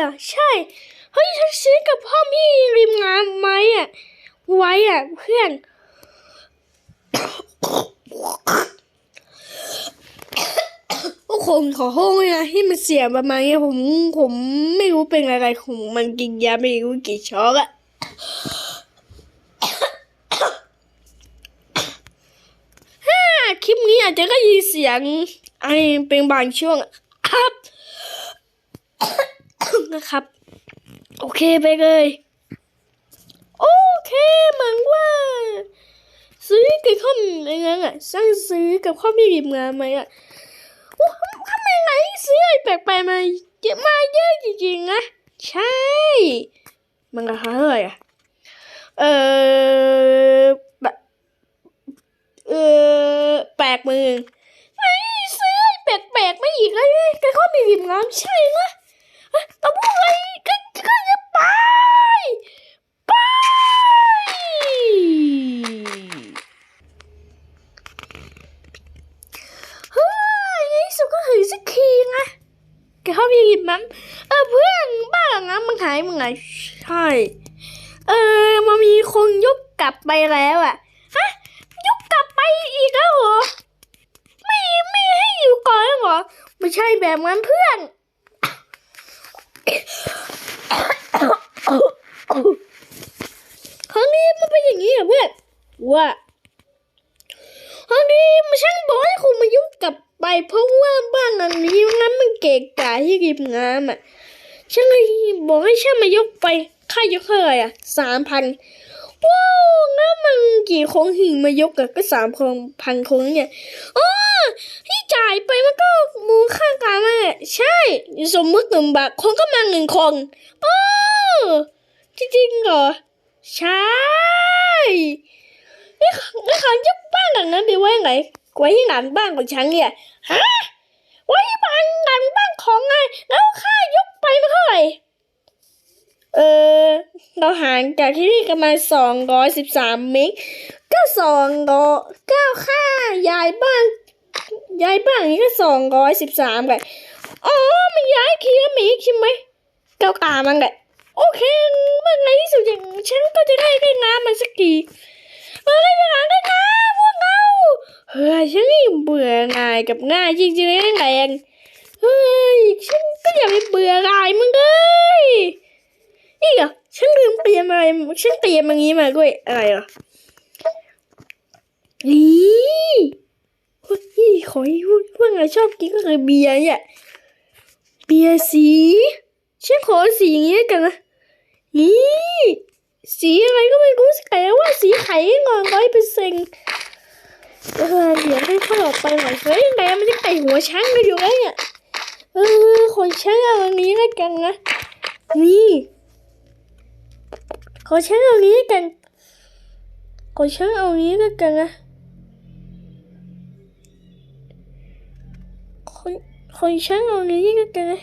อะใช่ เฮ้ยฉันซื้อกับพ่อพี่ริมงานไหมอะ ไว้อะเพื่อน โอ้ผมขอโทษนะที่มันเสียประมาณนี้ผมผมไม่รู้เป็นอะไรผงมันกินยาไม่รู้กี่ช็อกอะ ปนี้อาจจะก็ยินเสียงไอเป็นบางช่วงครับนะครับ โอเคไปเลย โอเคเหมือนว่า ซื้อกับข้อมอะไรงี้ยอะสร้างซื้อกับข้อมีริมงานไหมอะโอ้ทำไมไหนซื้ออะไรแปลกๆมาเยอะมาเยอะจริงๆนะใช่ มันราคาเท่าไหร่อะเออแบบเออแปลกมือไอ้ซื้ออะไร แปลกๆไม่อีกเลยแก็เขามีริมน้ำใช่ไหมเอ้ยแต่พวกอะไรก็ก็จะไปไปเฮ้ยในสุดก็ถึงสักทีนะแกเขาไปหยิบมันเออเพื่อนบ้านหลังนั้นมันหายมึงไงใช่ เออมันมีคนยกกลับไปแล้วอะฮะยกกลับไปอีกแล้วเหรอ ไม่ไม่ให้อยู่ก่อนแล้วเหรอ ไม่ใช่แบบนั้นเพื่อนครั้งนี้มันเป็นอย่างนี้เหรอเพื่อนว่าครั้งนี้มันช่างบอกให้คุณมายุ่งกลับไปเพราะว่าบ้านหลังนี้งั้นมันเกะกะที่ริมน้ำอะช่างเลยบอกให้ช่างมายกไปค่ายกเท่าไหร่อะสามพัน ว้าวงั้นมันกี่คงหิงมายกอะก็สามพันพันคงเนี่ยอ๋อที่จ่ายไปมันก็มูลค่ากลางมาใช่สมมติหนึ่งบาทคงก็มาหนึ่งคงอ๋อจริงๆเหรอใช่นี่นี่เขายกบ้านหลังนั้นไปไว้ไหนไว้ที่หลังบ้านของฉันเนี่ยฮะ ไว้ที่บ้านหลังบ้านของไง แล้วค่ายกไปมันเท่าไหร่ เออ เราห่างจากที่นี่กันมาสองร้อยสิบสามเมตรก็สองร้อยเก้าค่ายายบ้านย้ายบ้านนี้ก็สองร้อยสิบสามเลยอ๋อ มันย้ายทีละเมตรใช่ไหมเก้าตามันแหละโอเคเมื่อในที่สุดอย่างฉันก็จะได้ได้น้ำมันสักทีเฮ้ยไปหาได้นะพวกเราเฮ้ยฉันนี่เบื่อง่ายกับง่ายจริงๆเลยแรงเฮ้ยฉันก็อย่าไปเบื่อง่ายมึงเลยนี่เหรอ ฉันลืมเตรียมอะไร ฉันเตรียมอย่างนี้มาด้วย อะไรเหรอนี่เฮ้ยขอให้พูดว่าไงชอบกินก็คือเบียร์เนี่ยเบียร์สีฉันขอสีอย่างนี้กันนะนี่สีอะไรก็ไม่รู้แต่ว่าสีไข่งอนร้อยเปอร์เซ็นต์เออเดี๋ยวให้เข้าออกไปหน่อยเฮ้ยแม่มันจะไก่หัวช้างกันอยู่ไงเนี่ยเออขอช้างเอาอันนี้แล้วกันนะนี่ ขอช้างเอานี้กัน ขอช้างเอานี้แล้วกันนะขอขอช้างเอานี้แล้วกันนะ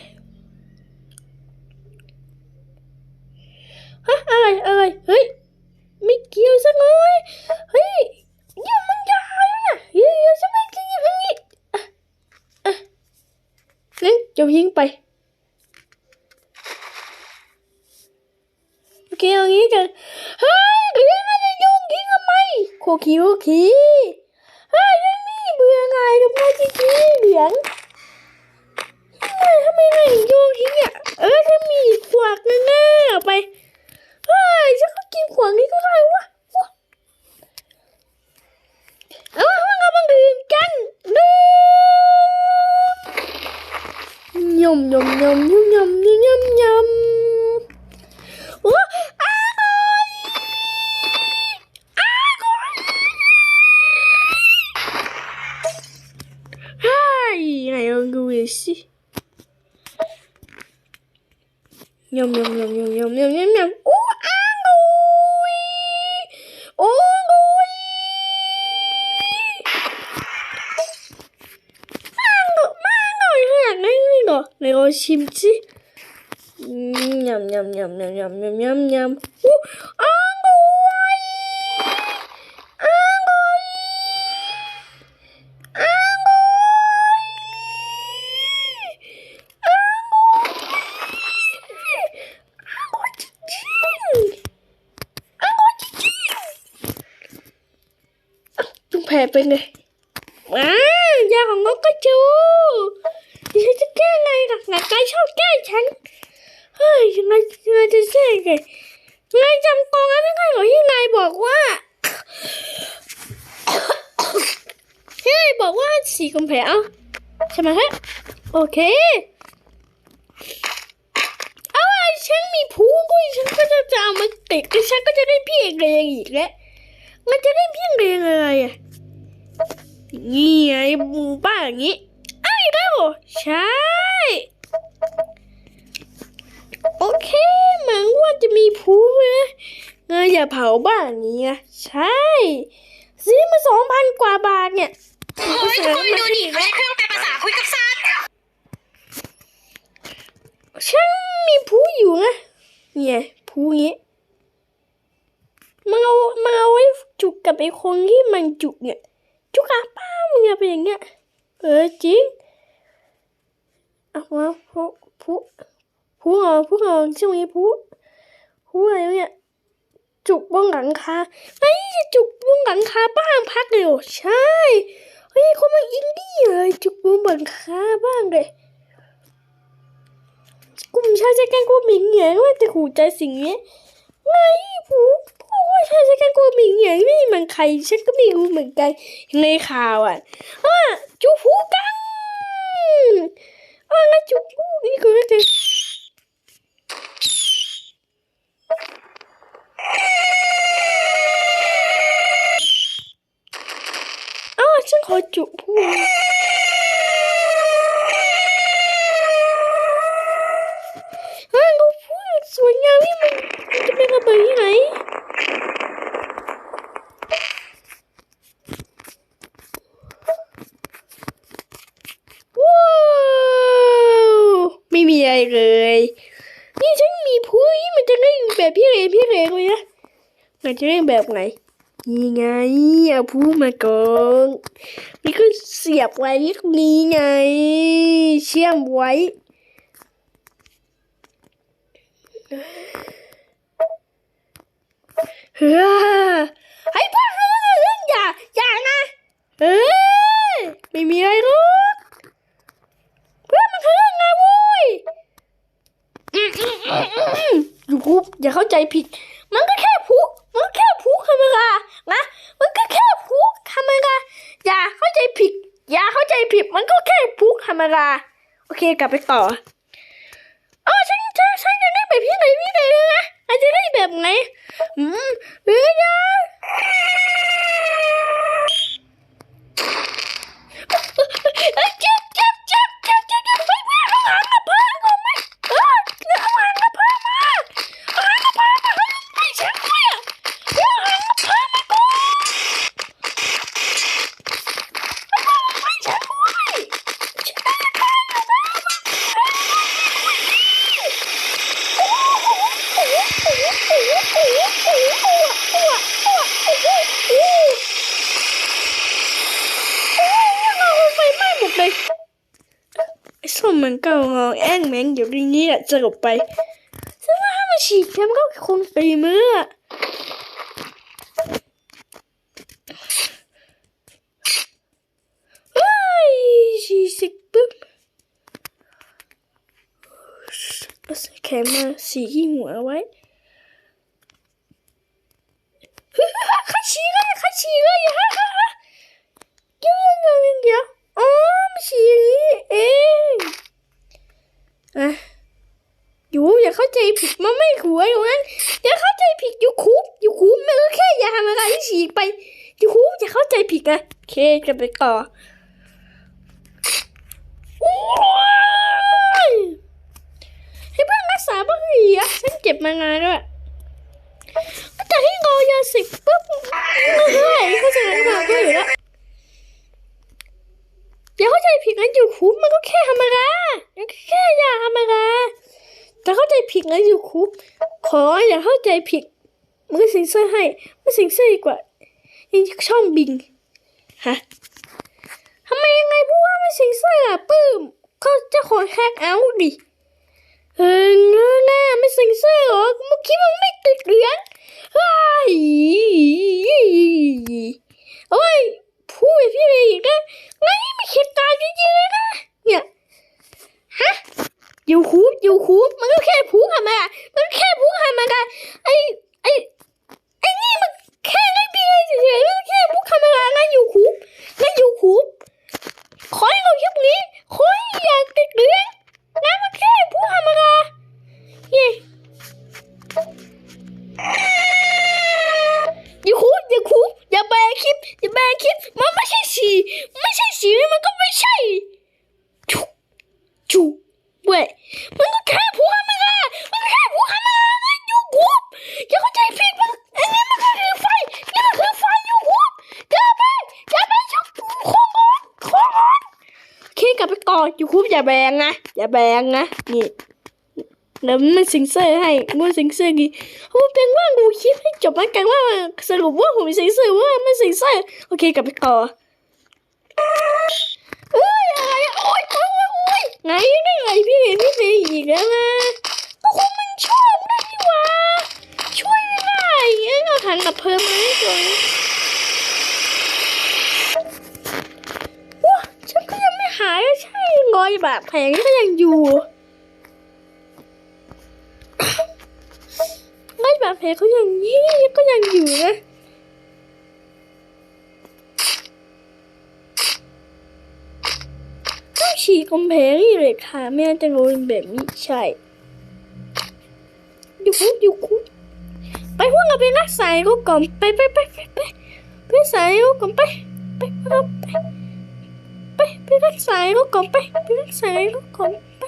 que o que? şimdi. Yum yum yum yum yum yum yum yum. Uh, Angoy! Angoy! Angoy! Angoy! Angoy cicing! Angoy cicing! Tung phẹp bên này. Má! เฮ้ยยังไงยังไงจะแก้ไงนายจำกองนั้นไม่ได้เหรอที่นายบอกว่าที่นายบอกว่าสีกุมแผลเอาใช่ไหมฮะโอเคเอาไอ้ฉันมีผู้ก็ฉันก็จะจะเอามาติดฉันก็จะได้เพียงแรงอีกแล้วมันจะได้เพียงแรงอะไรอะนี่ไงบ้าอย่างนี้อ้าวอีกแล้วเหรอใช่ โอเคเหมือนว่าจะมีผู้นะเงยอย่าเผาบ้านนี้นะใช่ซื้อมาสองพันกว่าบาทเนี่ยเฮ้ยทุกคนดูดิเขาใช้เครื่องแปลภาษาคุยกับสัตว์ฉันมีผู้อยู่นะเนี่ยผู้นี้มันเอามันเอาไว้จุกกับไอ้คนที่มันจุกเนี่ย จุกอาป้ามึงเนี่ยเป็นอย่างเงี้ยเออจริงเอามาผู้ผู้ ผู้เอผู้เอช่วงนี้ผู้ผู้อะไรเนี่ยจุกบนหลังคาไอ้ยจุกบนหลังคาบ้านพักเลยใช่เฮ้ยเขามาอินดี้เลยจุกบนหลังคาบ้านเลยกูไม่ใช่จะแกล้งกูหมิงเหงียงว่าแต่หูใจสิ่งนี้ไงผู้ผู้ว่าใช่จะแกล้งกูหมิงเหงียงนี่มันใครฉันก็ไม่รู้เหมือนกันในข่าวอะอะจูผู้กันอะงั้นจูผู้นี่ก็จะอ้าวฉัน ขอจุผู้เฮ้ยเราพูดสวยงามนี่มันมันจะเป็นระเบิดที่ไหนว้าวไม่มีอะไรเลย นี่ฉันมีผู้นี่มันจะเล่นแบบพี่เรนพี่เรนเลยนะมันจะเล่นแบบไหนนี่ไงเอาผู้มาก่อน สียบไว้ที่ตรงนี้ไง เชื่อมไว้ เฮ้ยให้พ่อเฮ้ยอย่า อย่านะเอ้ย ไม่มีอะไรหรอกเพื่อนมันเฮ้ยนะโว้ยอยู่คุบอย่าเข้าใจผิด มันก็แค่ผูมันก็แค่ผูธรรมดานะมันก็แค่ผูธรรมดาอย่าเข้าใจผิด อย่าเข้าใจผิด มันก็แค่ผูธ รมดา โอเคกลับไปต่ออฉันฉันฉันจะได้แบบพี่ไหนพี่ไหนเลยนะอาจจะได้แบบไหนอืมเฮ้ยนะเอ้ยเจ็บเจ็บเจ็บเจ็บเจ็บเจ็บไปเพื่อนเอาหางกระเพาะก่อนไหมเออเอาหางกระเพาะมาเอาหางกระเพาะมาให้ให้ฉันด้วยอะเอาหางกระเพาะมาก่อนเอาให้ฉันด้วยฉันไม่ได้ทานอยู่แล้ว ไฟไหม้หมดเลยไอ้ส้มมันก็งอแอ้งแมง อยู่ในนี้แหละจะหลบไปฉันว่าถ้ามันฉีดแค่มันก็คงตีมืออะเฮ้ยฉีดสร็จปุ๊บเอาใส่แขนมาสีที่หัวเอาไว้ข้าฉี่เลยข้าฉี่เลยอย่าฮ่าฮ่าฮ่าเดี๋ยวเดี๋ยวเดี๋ยวเดี๋ยวอ๋อมันฉี่อย่างนี้เองอะอ ยู่อย่าเข้าใจผิดมันไม่หวอยู่นั้นอย่าเข้าใจผิดอยู่คุบอยู่คุบมันก็แค่ยามาอะไรที่ฉีดไปอยู่คุบอย่าเข้าใจผิดนะโอเคจะไปต่อโอ้ยให้เพื่อนรักษาบ้างดิอะฉันเจ็บมานานแล้วอะแต่ที่งอยาสิบปุ๊บเฮ้ยเข้าใจแล้วมาก็อยู่แล้วอย่าเข้าใจผิดนะอยู่คุกมันก็แค่ธรรมดาแค่ยาธรรมดา แต่เข้าใจผิดนะยูคูขออย่าเข้าใจผิดมันก็เซ็นเซอร์ให้มือเซ็นเซอร์ดีกว่าในช่องบิงฮะทำไมยังไงพูดว่ามันเซ็นเซอร์อะปื้มเขาจะขอแฮกเอาดิเออเงอหน้าไม่เซ็นเซอร์หรอเมึงคิดมันไม่ติดเหลืองว้ายโอ้ยพูดพี่เลยกนะงั้นนี่มัเข็ดตายจริงๆเลยนะเนี่ยฮะ อยู่คูอยู่คูบมันก็แค่พูธรรม่ามันแค่พูธรรมดาไอไอไอนี่มันแค่ไอเบียเฉยๆมันแค่พูธรรมดานอยู่คูบนอยู่คูบขอให้เราคลิปนี้ขอให้อยากติดเรื่องนะมันแค่พูธรรมดาเฮ้ นะแบงนะนี่เดี๋ยวมันสิงเซอร์ให้มันสิงเซอร์กี่โอ้เป็นว่าดูคลิปให้จบแล้วกันว่าสรุปว่าผมสิงเซอร์ว่าไม่สิงเซอร์โอเคกลับไปต่อเอ้ยอะไรอะโอ๊ยโอ๊ยโอ๊ยโอ๊ยไงได้ไงพี่พี่พี่อีกแล้วนะก็คงมันชอบนะนี่ว่าช่วยไม่ได้เอ้ยเอาถังกับเพิ่มมาให้ก่อนว้าฉันก็ยังไม่หายใช่ รอยบาดแผลก็ยังอยู่รอยบาดแผลเขายังยี่ก็ยังอยู่นะต้องฉีกกำแพงเลยค่ะไม่งั้นจะโดนแบบนี้ใช่อยู่คุกอยู่คุกไปพวกเราไปรักษาเขาก่อนไปไปไปไปไปไปใส่เขาก่อนไปไปไป ไปไปรักษาเขาก่อนไปไปรักษาเขาก่อนไป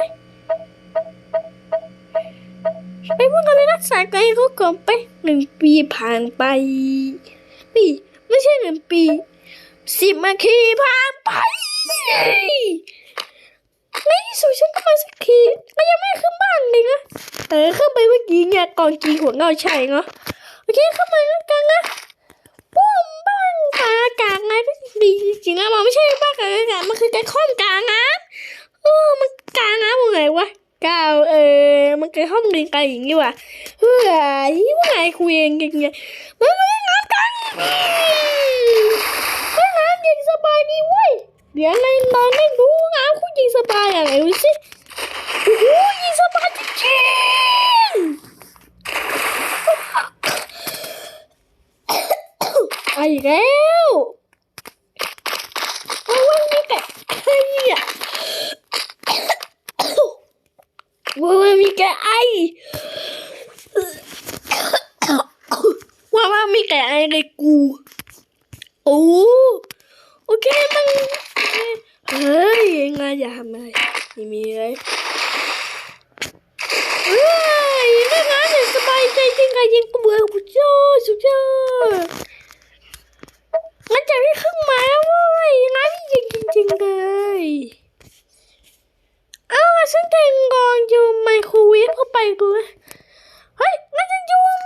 ไปพวกเราไปรักษาไกเขาก่อนไปหนึ่งปีผ่านไปปีไม่ใช่หนึ่งปีสิบนาทีผ่านไปในที่สุดฉันก็มาสักทีก็ยังไม่ขึ้นบ้านเลยนะเออขึ้นไปเมื่อกี้เนี่ยก่อนกีหัวเงาใช่เนาะโอเคข้ามาแล้นนะ ปุ้มบ้านกลางอากาศไงพี่ดีจริงๆนะมันไม่ใช่บ้านกลางอากาศมันคือการข้อมกลางน้ำเออมันกลางน้ำยังไงวะกาวเอ อมันคือห้องเรียนกันอย่างนี้ว่ะเฮ้ยว่าไงคุยเองกันไงมันไม่ได้น้ำกันไม่น้ำเย็นสบายดีเว้ยเดี๋ยวในนอนไม่รู้น้ำคุณยิงสบายอะไรดูสิโอ้โหยิงสบายจริงๆไปแล้วว่าว่ามีแต่ใครอะว่าว่ามี แต่ไอว่าว่ามีแต่ไอเลยกูโอ้โอเคมันเฮ้ยงานอย่าทำอะไรไม่มีเลยเฮ้ยเรื่องงานเนี่ยสบายใจจริงๆยิงกูเบื่อกูชอบสุดยอดมันจะได้ขึ้นมาแล้วเว้ยงานจริงจริงเลย อ้าฉันแต่งกองอยู่ไมโครเวฟเข้าไปกูนะเฮ้ยงั้นฉันโยน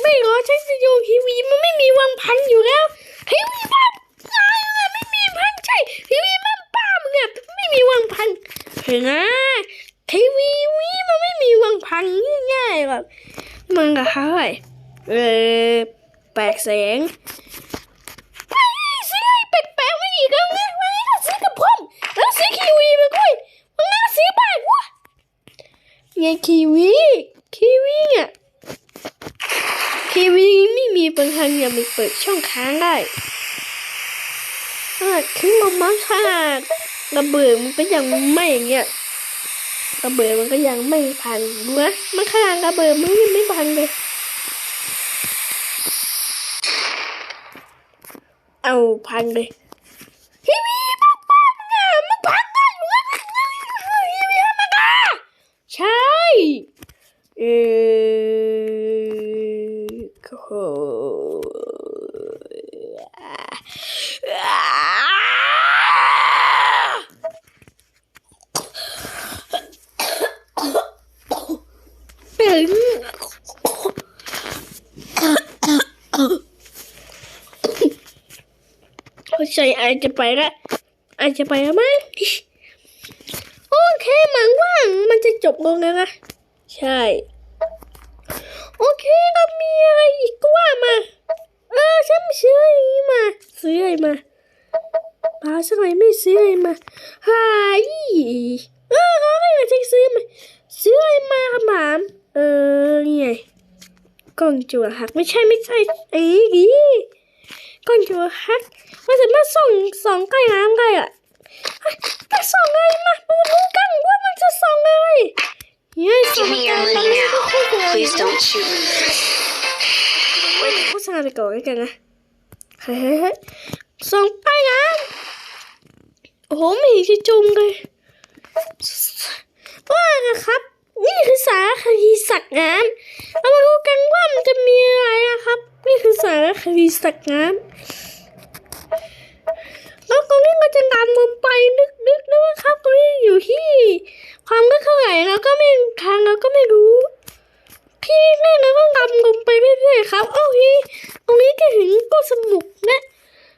ไม่เหรอฉันจะยนทีวีมันไม่มีวางพันอยู่แล้วทีวีบ้าตายเลยไม่มีพันใช่ทีวีม่งป้ามึงเนี่ยไม่มีวางพันเห็นไหมทีวีวีมันไม่มีวางพันง่ายๆแบบมันก็เท่าไหร่เออแปลกแสง ไปซื้อไอ้แปลกๆมาอีกแล้วไงวันนี้ก็ซื้อกับผมแล้วซื้อคีวีมาด้วยมันน่าซื้อบ้างวะ ไงคีวีคีวีอะคีวีไม่มีบางครั้งยังไม่เปิดช่องค้างได้อ่าคือมันมาค่ะระเบิดมันก็ยังไม่อย่างเงี้ยระเบิดมันก็ยังไม่พังดูนะมันขนาดระเบิดมันยังไม่พังเลยเอาพังเลยทีวีป้าป้าเนี่ยมันพังได้อยู่แล้วทีวีมันอะใช่เออโห เป็นเข้าใจอาจจะไปละไอจะไปแล้วมั้งโอเคมังว่างมันจะจบลงแล้วนะใช่ โอเคก็มีอะไรอีกก็ว่ามา เออฉันซื้ออะไรมา ซื้ออะไรมาพาสักหน่อยไม่ซื้ออะไรมาหายเออเขาให้มาฉันซื้อมา ซื้ออะไรมาครับหมามเออนี่ไงกล้องจั่วหักไม่ใช่ไม่ใช่ไอ้นี่ก่อนจะฮักมันสามารถส่องส่องใกล้น้ำได้อะเฮ้ยแต่ส่องอะไรมามันรู้กันว่ามันจะส่องอะไรเฮ้ยส่อง Give me กั your นตอน money นี้ก็ now. โคตรเลย Please don't shoot me. เว้ยโฆษณาไปก่อนแล้วกันนะเฮ้ยเฮ้ยเฮ้ยส่องใต้น้ำโอ้โหไม่เห็นจะจมเลย ว่านะครับ นี่คือสารคดีสัตว์น้ำเรามาดูกันว่ามันจะมีอะไรนะครับ นี่คือสารคดีสัตว์น้ำแล้วตรงนี้ก็จะจะดำลงไปลึกๆด้วยครับตรงนี้อยู่ที่ ความลึกเท่าไหร่เราก็ไม่ทางเราก็ไม่รู้พี่แม่เราต้องดำลงไปเรื่อยๆครับ โอ้ยตรงนี้ก็ถึงก็สมุกนะ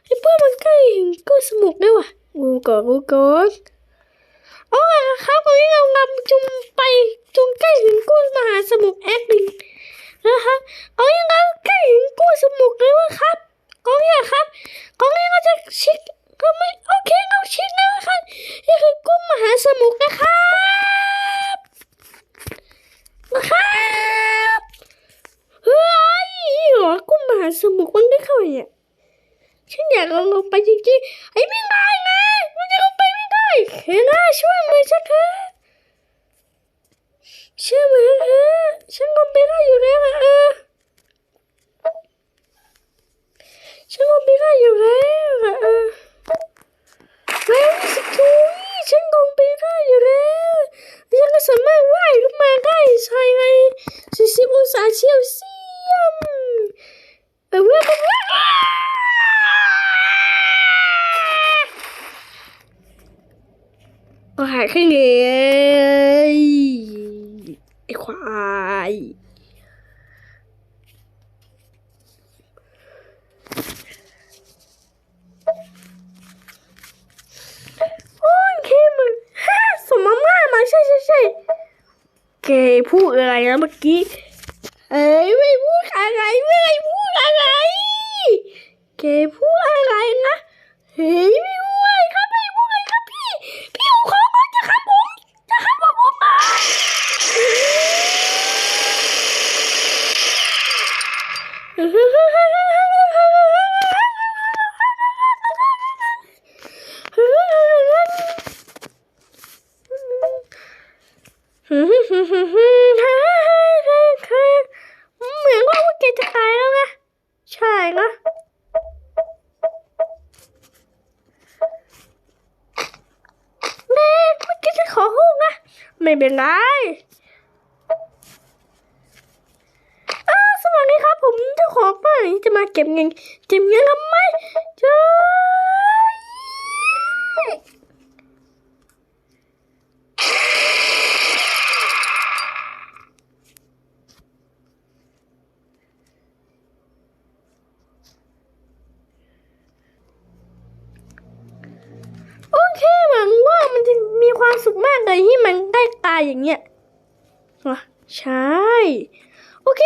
ไอ้เพื่อนมันใกล้ถึงก็สมุกด้วยว่ะกูก่อนกูก่อน โอ้ครับตรงนี้เรานำจุงไปจงใกล้ถึงกุ้งมหาสมุทรแอดลินนะครับเอาอยังไงใกล้ถึงกุ้งสมุทรเลยวะครับกองเนี่ยครับกองนี้ก็จะชิดก็ไม่โอเคเราชิดแล้วครับนี่คือกุ้งมหาสมุทรนะครับนะครับเฮ้ยหัวกุ้งมหาสมุทรมันไม่เข้าอะฉันอยากลองลงไปจริงๆไอ้ไม่ได้ไงมันจะลงไปไม่ ได้เฮ้ยน่าช่วยมือฉันเถอะ เชื่อไหมเออฉันลงไปได้อยู่แล้วอะเออฉันลงไปได้อยู่แล้วอะเออแล้วสกุยฉันลงไปได้อยู่แล้วฉันก็สามารถว่ายขึ้นมาได้ใช่ไงสี่สิบองศาเซลเซียสเออเพื่อนเพื่อน ก็หายขึ้นเลยไอ้ควายโอ้ยเคมันฮ่าสมมาม่ามาใช่ใช่ใช่แกพูดอะไรนะเมื่อกี้เอ้ยไม่พูดอะไรไม่พูดอะไรแกพูดอะไรนะเฮ้ยไม่พูดอะไรครับไม่พูดอะไรครับพี่ พี่เอาของก่อนจะครับผมจะครับผมผมอะเหมือนว่าพวกแกจะตายแล้วนะใช่นะ แม่เมื่อกี้ฉันขอห้องนะ ไม่เป็นไรอ้าวสวัสดีครับ ผมเจ้าของบ้านจะมา เก็บเงินเก็บเงินทำไมเจ้ยโอเคหวังว่ามันจะมีความสุขมากเลยที่มันได้ตายอย่างเงี้ยว่ะใช่ โอเค